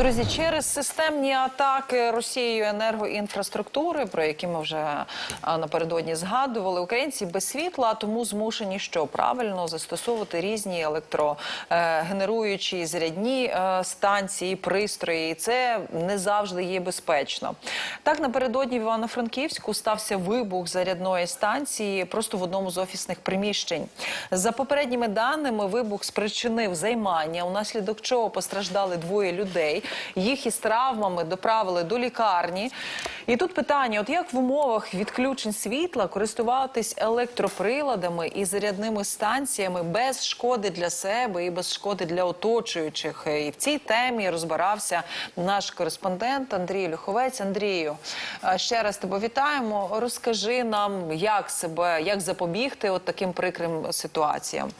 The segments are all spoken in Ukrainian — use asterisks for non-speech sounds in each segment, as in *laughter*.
Друзі, через системні атаки Росією енергоінфраструктури, про які ми вже напередодні згадували, українці без світла, тому змушені що правильно застосовувати різні електрогенеруючі зарядні е, станції, пристрої. І це не завжди є безпечно. Так напередодні в Івано-Франківську стався вибух зарядної станції просто в одному з офісних приміщень. За попередніми даними, вибух спричинив займання, унаслідок чого постраждали двоє людей. Їх із травмами доправили до лікарні. І тут питання: от як в умовах відключень світла користуватись електроприладами і зарядними станціями без шкоди для себе і без шкоди для оточуючих? І в цій темі розбирався наш кореспондент Андрій Люховець. Андрію, ще раз тебе вітаємо. Розкажи нам, як себе, як запобігти от таким прикрим ситуаціям.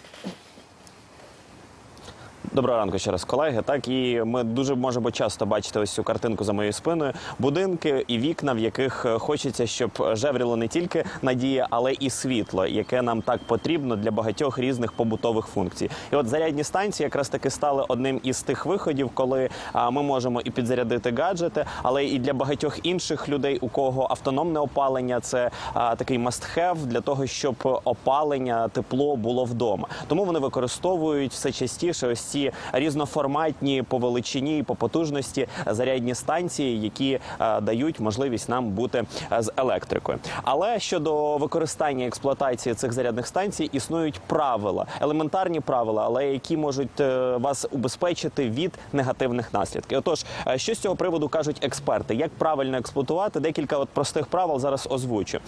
Доброго ранку ще раз, колеги. Так і ми дуже можемо часто бачити ось цю картинку за моєю спиною. Будинки і вікна, в яких е, хочеться, щоб жевріло не тільки надія, але і світло, яке нам так потрібно для багатьох різних побутових функцій. І от зарядні станції якраз таки стали одним із тих виходів, коли ми можемо і підзарядити гаджети, але і для багатьох інших людей, у кого автономне опалення, це такий must-have для того, щоб опалення, тепло було вдома. Тому вони використовують все частіше ось ці різноформатні по величині і по потужності зарядні станції, які е, дають можливість нам бути е, з електрикою. Але щодо використання і експлуатації цих зарядних станцій існують правила, елементарні правила, але які можуть е, вас убезпечити від негативних наслідків. Отож, що з цього приводу кажуть експерти? Як правильно експлуатувати? Декілька от простих правил зараз озвучу.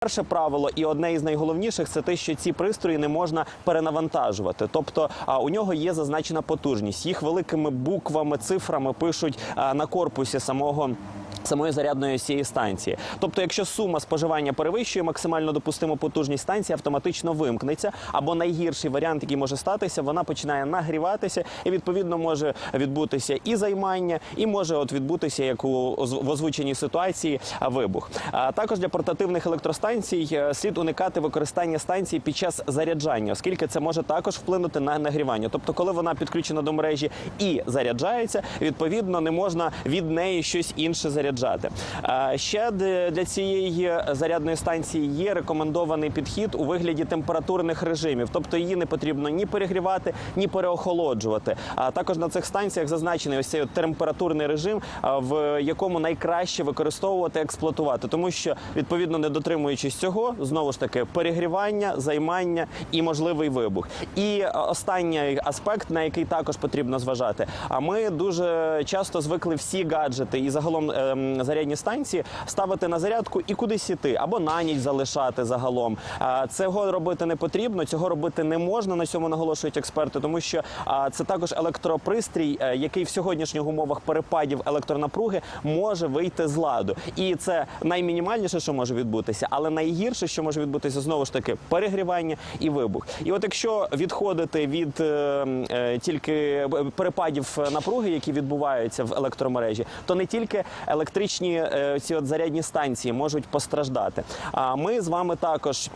Перше правило і одне із найголовніших це те, що ці пристрої не можна перенавантажувати. Тобто у нього є зазначена потужність. Їх великими буквами, цифрами пишуть на корпусі самого. Самої зарядної цієї станції, тобто, якщо сума споживання перевищує максимально допустиму потужність станції, автоматично вимкнеться. Або найгірший варіант, який може статися, вона починає нагріватися, і відповідно може відбутися і займання, і може от відбутися як у в озвученій ситуації вибух. А також для портативних електростанцій е, слід уникати використання станції під час заряджання, оскільки це може також вплинути на нагрівання. Тобто, коли вона підключена до мережі і заряджається, відповідно не можна від неї щось інше заряджати. А, Ще для цієї зарядної станції є рекомендований підхід у вигляді температурних режимів, тобто її не потрібно ні перегрівати, ні переохолоджувати. А також на цих станціях зазначений ось цей температурний режим, в якому найкраще використовувати експлуатувати, тому що відповідно не дотримуючись цього, знову ж таки перегрівання, займання і можливий вибух. І е, останній аспект, на який також потрібно зважати. А ми дуже часто звикли всі гаджети і загалом ем, зарядні станції ставити на зарядку і кудись іти, або на ніч залишати загалом. Цього робити не потрібно, цього робити не можна. На цьому наголошують експерти, тому що це також електропристрій, е, який в сьогоднішніх умовах перепадів електронапруги може вийти з ладу. І це наймінімальніше, що може відбутися, але найгірше, що може відбутися, знову ж таки, перегрівання і вибух. І от якщо відходити від е, е, тільки перепадів напруги, які відбуваються в електромережі, то не тільки електричні е, ці от зарядні станції можуть постраждати. А ми з вами також.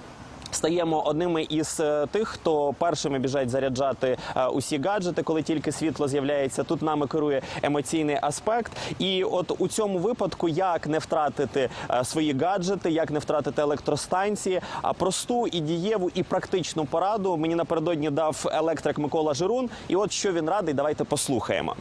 Стаємо одними із е, тих, хто першими біжать заряджати е, усі гаджети, коли тільки світло з'являється. Тут нами керує емоційний аспект. І от у цьому випадку, як не втратити свої гаджети, як не втратити електростанції, а просту і дієву і практичну пораду мені напередодні дав електрик Микола Жирун. І от що він радий, давайте послухаємо.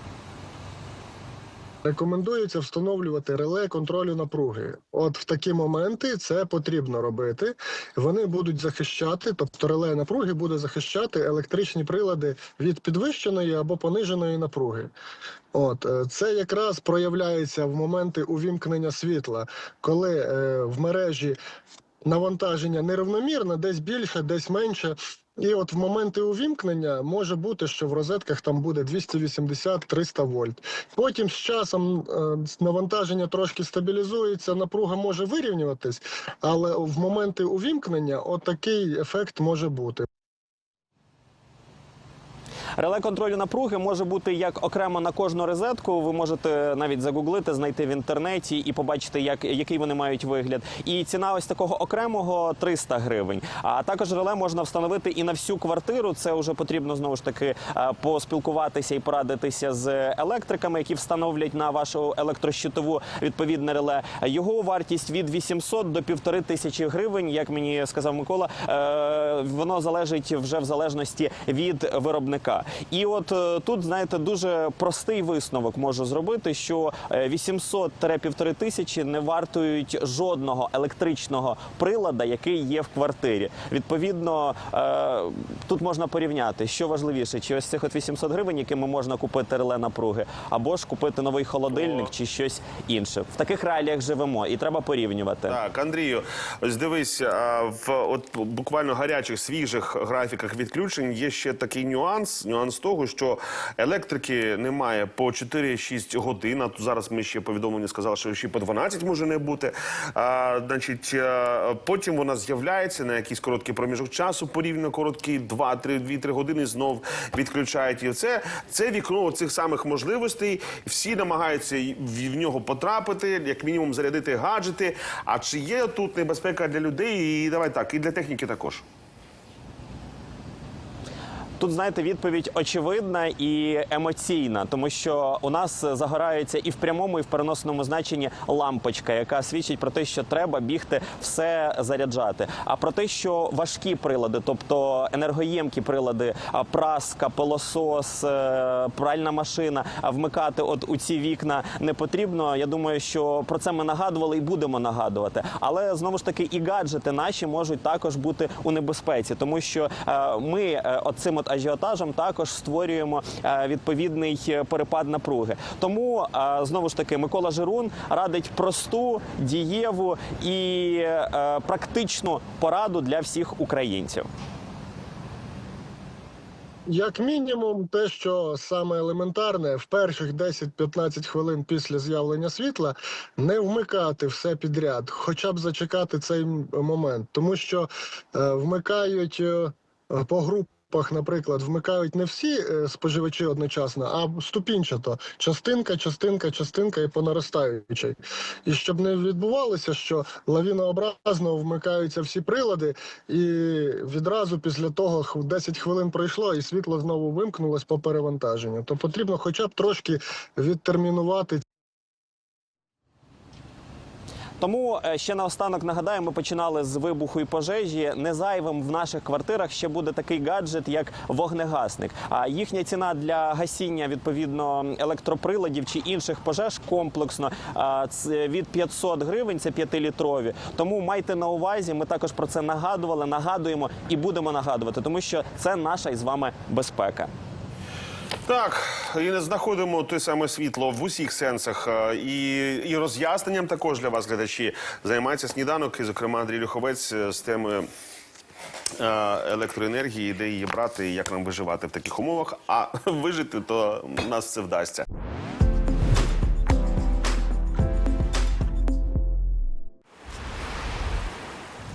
Рекомендується встановлювати реле контролю напруги. От в такі моменти це потрібно робити. Вони будуть захищати, тобто реле напруги буде захищати електричні прилади від підвищеної або пониженої напруги. От е, це якраз проявляється в моменти увімкнення світла, коли е, в мережі навантаження нерівномірне, десь більше, десь менше. І от в моменти увімкнення може бути, що в розетках там буде 280-300 вольт. Потім з часом е, навантаження трошки стабілізується, напруга може вирівнюватись, але в моменти увімкнення отакий ефект може бути. Реле контролю напруги може бути як окремо на кожну розетку. Ви можете навіть загуглити, знайти в інтернеті і побачити, як який вони мають вигляд. І ціна ось такого окремого 300 гривень. А також реле можна встановити і на всю квартиру. Це вже потрібно знову ж таки поспілкуватися і порадитися з електриками, які встановлять на вашу електрощитову відповідне реле. Його вартість від 800 до 1500 тисячі гривень, як мені сказав Микола. Е, воно залежить вже в залежності від виробника. І от е, тут, знаєте, дуже простий висновок можу зробити, що е, 800-1500 тисячі не вартують жодного електричного прилада, який є в квартирі. Відповідно, е, тут можна порівняти, що важливіше, чи ось цих от 800 гривень, якими можна купити реле напруги, або ж купити новий холодильник чи щось інше. В таких реаліях живемо, і треба порівнювати. Так, Андрію, ось дивись, в от буквально гарячих свіжих графіках відключень є ще такий нюанс. Нюанс того, що електрики немає по 4-6 годин. А тут зараз ми ще повідомлення сказали, що ще по 12 може не бути. А, значить, потім вона з'являється на якийсь короткий проміжок часу, порівняно короткий 2-3 години знов відключають. І це, це вікно цих самих можливостей. Всі намагаються в нього потрапити, як мінімум зарядити гаджети. А чи є тут небезпека для людей? І давай так, і для техніки також. Тут знаєте, відповідь очевидна і емоційна, тому що у нас загорається і в прямому, і в переносному значенні лампочка, яка свідчить про те, що треба бігти все заряджати. А про те, що важкі прилади, тобто енергоємкі прилади, праска, пилосос, е, пральна машина, вмикати от у ці вікна не потрібно. Я думаю, що про це ми нагадували і будемо нагадувати. Але знову ж таки, і гаджети наші можуть також бути у небезпеці, тому що е, ми е, оцим от ажіотажем також створюємо е, відповідний е, перепад напруги. Тому е, знову ж таки Микола Жирун радить просту, дієву і практичну пораду для всіх українців. Як мінімум, те, що саме елементарне, в перших 10-15 хвилин після з'явлення світла не вмикати все підряд, хоча б зачекати цей момент, тому що е, вмикають е, по групах. Наприклад, вмикають не всі е, споживачі одночасно, а ступінчато. Частинка, частинка, частинка і по наростаючій. І щоб не відбувалося, що лавінообразно вмикаються всі прилади, і відразу після того х- 10 хвилин пройшло, і світло знову вимкнулось по перевантаженню. То потрібно хоча б трошки відтермінувати Тому е, ще наостанок нагадаю, ми починали з вибуху і пожежі. Не зайвим в наших квартирах ще буде такий гаджет, як вогнегасник. А їхня ціна для гасіння відповідно електроприладів чи інших пожеж комплексно від 500 гривень. Це 5-літрові. Тому майте на увазі. Ми також про це нагадували, нагадуємо і будемо нагадувати, тому що це наша із вами безпека. Так, і не знаходимо те саме світло в усіх сенсах. е, І, і роз'ясненням також для вас, глядачі, займається сніданок, і, зокрема, Андрій Люховець е, з темою. е, Електроенергії, де її брати, і як нам виживати в таких умовах. А *laughs* вижити, то нас це вдасться.